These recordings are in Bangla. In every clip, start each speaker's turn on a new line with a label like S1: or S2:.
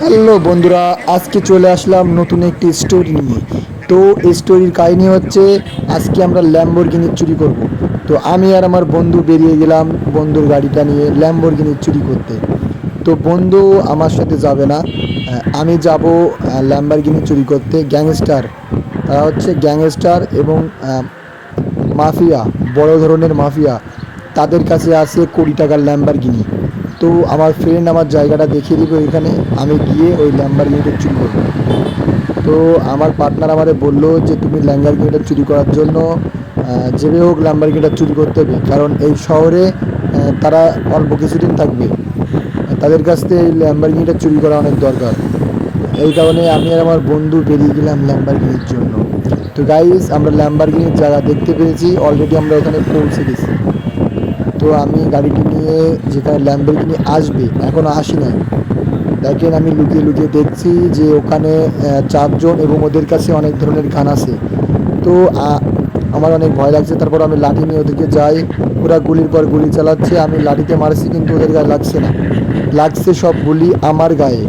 S1: হ্যালো বন্ধুরা, আজকে চলে আসলাম নতুন একটি স্টোরি নিয়ে। তো এই স্টোরির কাহিনী হচ্ছে, আজকে আমরা ল্যাম্বরগিনি চুরি করব। তো আমি আর আমার বন্ধু বেরিয়ে গেলাম বন্ধুর গাড়িটা নিয়ে ল্যাম্বরগিনি চুরি করতে। তো বন্ধু আমার সাথে যাবে না। আমি যাব ল্যাম্বরগিনি চুরি করতে। গ্যাংস্টার তারা হচ্ছে গ্যাংস্টার এবং মাফিয়া, বড় ধরনের মাফিয়া। তাদের কাছে আছে কোটি টাকার ল্যাম্বারগিনি তো আমার ফ্রেন্ড আমার জায়গাটা দেখিয়ে দিবে ওইখানে। আমি গিয়ে ওই ল্যাম্বারগিনিটা চুরি করব। তো আমার পার্টনার আমারে বলল যে, তুমি ল্যাম্বারগিনিটা চুরি করার জন্য যেভাবে হোক ল্যাম্বারগিনিটা চুরি করতে হবে। কারণ এই শহরে তারা অল্প কিছুদিন থাকবে। তাদের কাছ থেকে এই ল্যাম্বারগিনিটা চুরি করা অনেক দরকার। এই কারণে আমি আর আমার বন্ধু বেরিয়ে গেলাম ল্যাম্বারগিনির জন্য। তো গাইজ আমরা ল্যাম্বারগিনির জায়গা দেখতে পেরেছি। অলরেডি আমরা ওখানে পৌঁছে গেছি। তো আমি গাড়িটি নিয়ে যেখানে ল্যাম্বারগিনি আসবে এখনও আসি নাই দেখেন আমি লুকিয়ে লুকিয়ে দেখছি যে ওখানে চারজন এবং ওদের কাছে অনেক ধরনের গান আছে। তো আমার অনেক ভয় লাগছে, তারপর আমি লাঠি নিয়ে ওদেরকে যাই। ওরা গুলির পর গুলি চালাচ্ছে, আমি লাঠিতে মারছি কিন্তু ওদের গায়ে লাগছে না। লাগছে সব গুলি আমার গায়ে।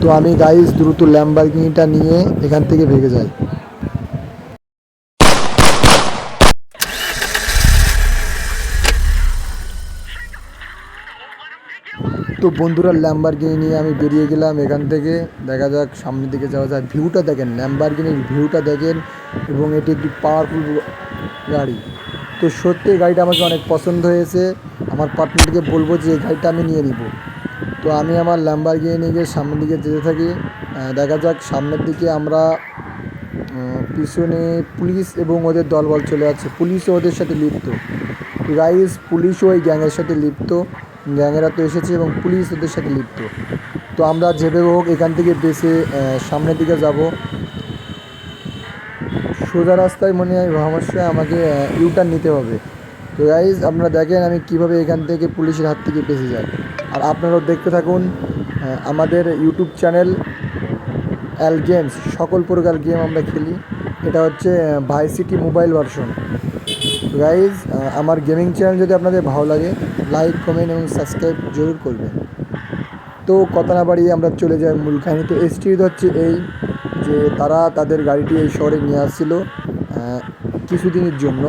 S1: তো আমি গাইজ দ্রুত ল্যাম্বারগিনিটা নিয়ে এখান থেকে ভেগে যাই। তো বন্ধুরা ল্যাম্বারগিনি নিয়ে আমি বেরিয়ে গেলাম এখান থেকে। দেখা যাক, সামনের দিকে যাওয়া যায়। ভিউটা দেখেন ল্যাম্বারগিনির ভিউটা দেখেন এবং এটি একটি পাওয়ারফুল গাড়ি। তো সত্যি গাড়িটা আমাকে অনেক পছন্দ হয়েছে। আমার পার্টনারকে বলব যে, এই গাড়িটা আমি নিয়ে নিব। তো আমি আমার ল্যাম্বারগিনি নিয়ে গিয়ে সামনের দিকে যেতে থাকি। দেখা যাক, সামনের দিকে আমরা পিছনে পুলিশ এবং ওদের দলবল চলে যাচ্ছে। পুলিশও ওদের সাথে লিপ্ত। গাইজ পুলিশও ওই গ্যাংয়ের সাথে লিপ্ত। গ্যাংয়েরা তো এসেছে এবং পুলিশ ওদের সাথে লিপ্ত। তো আমরা যেভাবে হোক এখান থেকে আহ, সামনের দিকে যাব। সোজা রাস্তায় মনে হয় সমস্যা আমাকে ইউটার্ন নিতে হবে। তো গাইজ আপনারা দেখেন আমি কীভাবে এখান থেকে পুলিশের হাত থেকে বেঁচে যাই। আর আপনারাও দেখতে থাকুন আমাদের ইউটিউব চ্যানেল অ্যাল গেমস সকল প্রকার গেম আমরা খেলি। এটা হচ্ছে ভাই সিটি মোবাইল ভার্সন গাইজ আমার গেমিং চ্যানেল যদি আপনাদের ভালো লাগে লাইক কমেন্ট এবং সাবস্ক্রাইব জরুর করবেন। তো কথা না বাড়িয়ে আমরা চলে যাই মূল কাহিনী তো এসটির হচ্ছে এই যে তারা তাদের গাড়িটি এই শহরে নিয়ে আসছিল কিছুদিনের জন্য,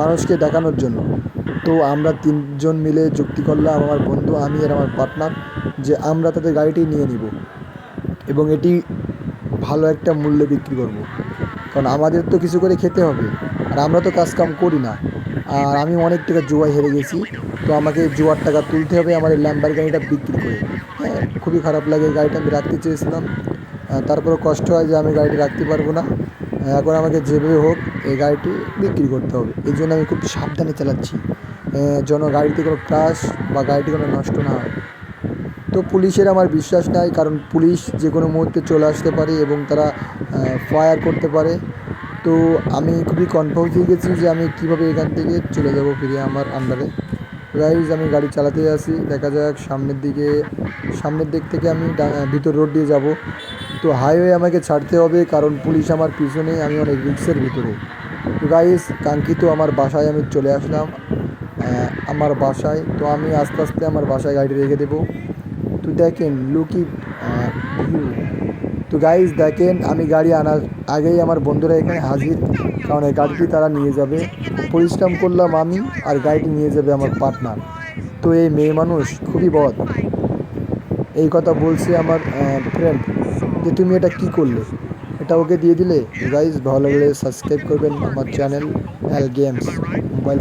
S1: মানুষকে দেখানোর জন্য। তো আমরা তিনজন মিলে যুক্তি করলাম, আমার বন্ধু, আমি আর আমার পার্টনার যে আমরা তাদের গাড়িটি নিয়ে নিব এবং এটি ভালো একটা মূল্যে বিক্রি করব। কারণ আমাদের তো কিছু করে খেতে হবে। আর আমরা তো কাজ কাম করি না। আর আমি অনেক টাকা জুয়ায় হেরে গেছি। তো আমাকে জুয়ার টাকা তুলতে হবে আমার এই ল্যাম্বার গাড়িটা বিক্রি করে। হ্যাঁ খুবই খারাপ লাগে গাড়িটা আমি রাখতে চেয়েছিলাম। তারপরে কষ্ট হয় যে আমি গাড়িটি রাখতে পারব না। এখন আমাকে যেভাবে হোক এই গাড়িটি বিক্রি করতে হবে। এই জন্য আমি খুব সাবধানে চালাচ্ছি। যেন গাড়িতে কোনো ক্রাশ বা গাড়িটি কোনো নষ্ট না হয়। তো পুলিশের আমার বিশ্বাস নাই, কারণ পুলিশ যে কোনো মুহূর্তে চলে আসতে পারে এবং তারা ফায়ার করতে পারে। তো আমি খুবই কনফাউজ হয়ে গেছি যে আমি কীভাবে এখান থেকে চলে যাব ফিরে আমার আন্ডারে। গাইজ আমি গাড়ি চালাতে আসি। দেখা যাক সামনের দিকে, সামনের দিক থেকে আমি ভিতর রোড দিয়ে যাব। তো হাইওয়ে আমাকে ছাড়তে হবে কারণ পুলিশ আমার পিছনে, আমি অনেক রিক্সের ভিতরে। তো গাইজ কাঙ্ক্ষিত আমার বাসায় আমি চলে আসলাম। আমার বাসায়। তো আমি আস্তে আস্তে আমার বাসায় গাড়ি রেখে দেবো। তো দেখেন লুকি ভিউ তো গাইজ দেখেন, আমি গাড়ি আনার আগেই আমার বন্ধুরা এখানে হাজির। কারণ এই গাড়িটি তারা নিয়ে যাবে। পরিশ্রম করলাম আমি আর গাড়িটি নিয়ে যাবে আমার পার্টনার তো এই মেয়ে মানুষ খুবই বদ। এই কথা বলছে আমার ফ্রেন্ড যে তুমি এটা কি করলে? এটা ওকে দিয়ে দিলে? গাইজ ভালো লাগলে সাবস্ক্রাইব করবেন আমার চ্যানেল এল গেমস মোবাইল